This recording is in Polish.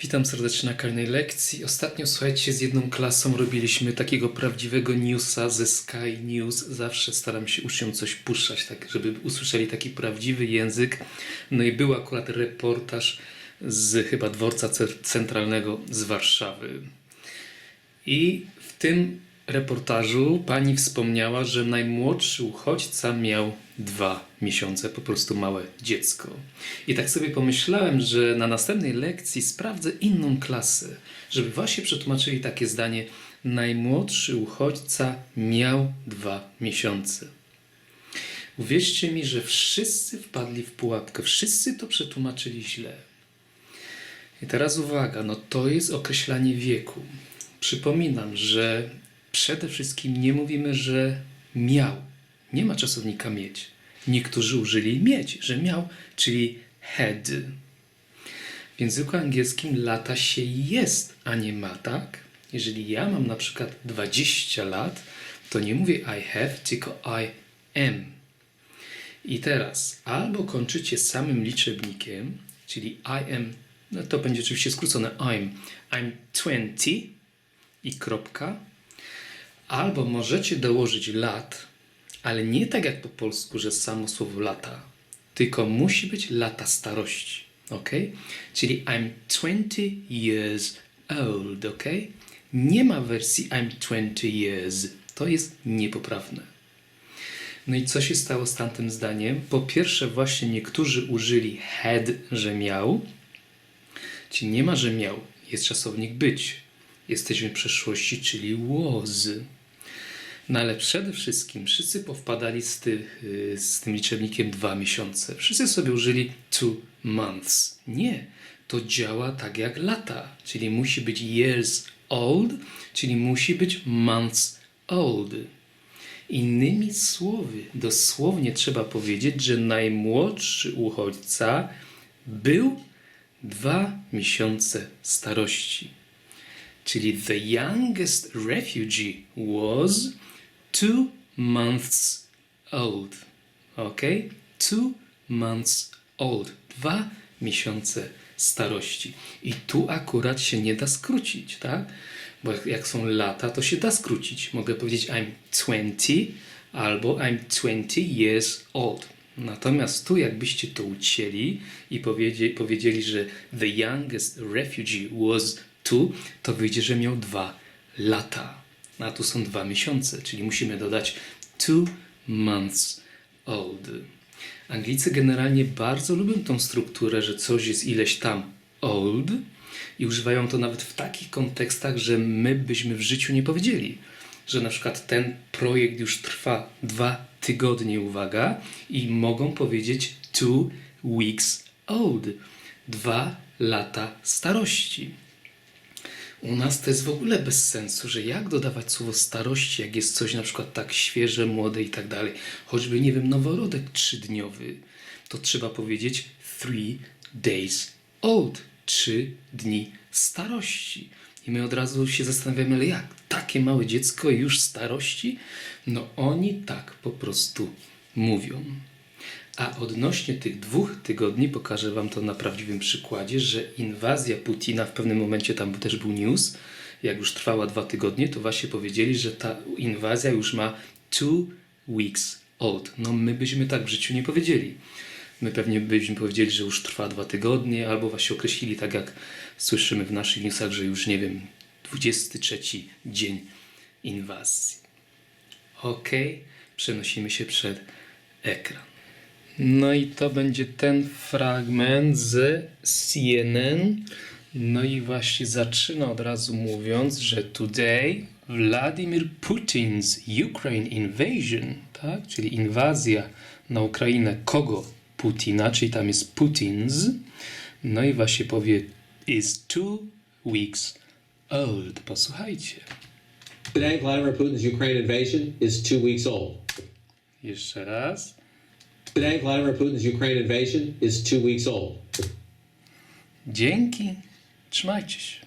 Witam serdecznie na kolejnej lekcji. Ostatnio, słuchajcie, z jedną klasą robiliśmy takiego prawdziwego newsa ze Sky News. Zawsze staram się uczniom coś puszczać, tak żeby usłyszeli taki prawdziwy język. No i był akurat reportaż z chyba dworca ce- centralnego z Warszawy. I w tym reportażu pani wspomniała, że najmłodszy uchodźca miał dwa miesiące, po prostu małe dziecko. I tak sobie pomyślałem, że na następnej lekcji sprawdzę inną klasę, żeby właśnie przetłumaczyli takie zdanie: Najmłodszy uchodźca miał dwa miesiące. Uwierzcie mi, że wszyscy wpadli w pułapkę, wszyscy to przetłumaczyli źle. I teraz uwaga, no to jest określanie wieku. Przypominam, że przede wszystkim nie mówimy, że miał. Nie ma czasownika mieć. Niektórzy użyli mieć, że miał, czyli had. W języku angielskim lata się jest, a nie ma, tak? Jeżeli ja mam na przykład 20 lat, to nie mówię I have, tylko I am. I teraz albo kończycie samym liczebnikiem, czyli I am, no to będzie oczywiście skrócone I'm. I'm 20 i kropka. Albo możecie dołożyć lat, ale nie tak jak po polsku, że samo słowo lata, tylko musi być lata starości. Ok? Czyli I'm 20 years old. Ok? Nie ma wersji I'm 20 years. To jest niepoprawne. No i co się stało z tamtym zdaniem? Po pierwsze, właśnie niektórzy użyli had, że miał. Czyli nie ma, że miał. Jest czasownik być. Jesteśmy w przeszłości, czyli was. No ale przede wszystkim wszyscy powpadali z, tych, y, z tym liczebnikiem dwa miesiące. Wszyscy sobie użyli two months. Nie. To działa tak jak lata. Czyli musi być years old, czyli musi być months old. Innymi słowy, dosłownie trzeba powiedzieć, że najmłodszy uchodźca był dwa miesiące starości. Czyli the youngest refugee was two months old. Ok? Two months old. Dwa miesiące starości. I tu akurat się nie da skrócić, tak? Bo jak, jak są lata, to się da skrócić. Mogę powiedzieć I'm 20 albo I'm 20 years old. Natomiast tu, jakbyście to ucięli i powiedzieli, powiedzieli że the youngest refugee was two, to wyjdzie, że miał dwa lata. A tu są dwa miesiące, czyli musimy dodać two months old. Anglicy generalnie bardzo lubią tą strukturę, że coś jest ileś tam old i używają to nawet w takich kontekstach, że my byśmy w życiu nie powiedzieli, że na przykład ten projekt już trwa dwa tygodnie, uwaga, i mogą powiedzieć two weeks old, dwa lata starości. U nas to jest w ogóle bez sensu, że jak dodawać słowo starości, jak jest coś na przykład tak świeże, młode i tak dalej. Choćby, nie wiem, noworodek trzydniowy, to trzeba powiedzieć three days old, trzy dni starości. I my od razu się zastanawiamy, ale jak? Takie małe dziecko już starości? No oni tak po prostu mówią. A odnośnie tych dwóch tygodni pokażę Wam to na prawdziwym przykładzie, że inwazja Putina w pewnym momencie tam też był news, jak już trwała dwa tygodnie, to właśnie powiedzieli, że ta inwazja już ma two weeks old. No my byśmy tak w życiu nie powiedzieli. My pewnie byśmy powiedzieli, że już trwa dwa tygodnie, albo właśnie określili tak jak słyszymy w naszych newsach, że już nie wiem, 23 dzień inwazji. Ok, przenosimy się przed ekran. No i to będzie ten fragment z CNN. No i właśnie zaczyna od razu mówiąc, że today Vladimir Putin's Ukraine invasion, tak? czyli inwazja na Ukrainę kogo? Putina, czyli tam jest Putin's. No i właśnie powie is two weeks old. Posłuchajcie. Today, Vladimir Putin's Ukraine invasion is two weeks old. Jeszcze raz. Today, Vladimir Putin's Ukraine invasion is two weeks old. Dzięki. Trzymajcie się.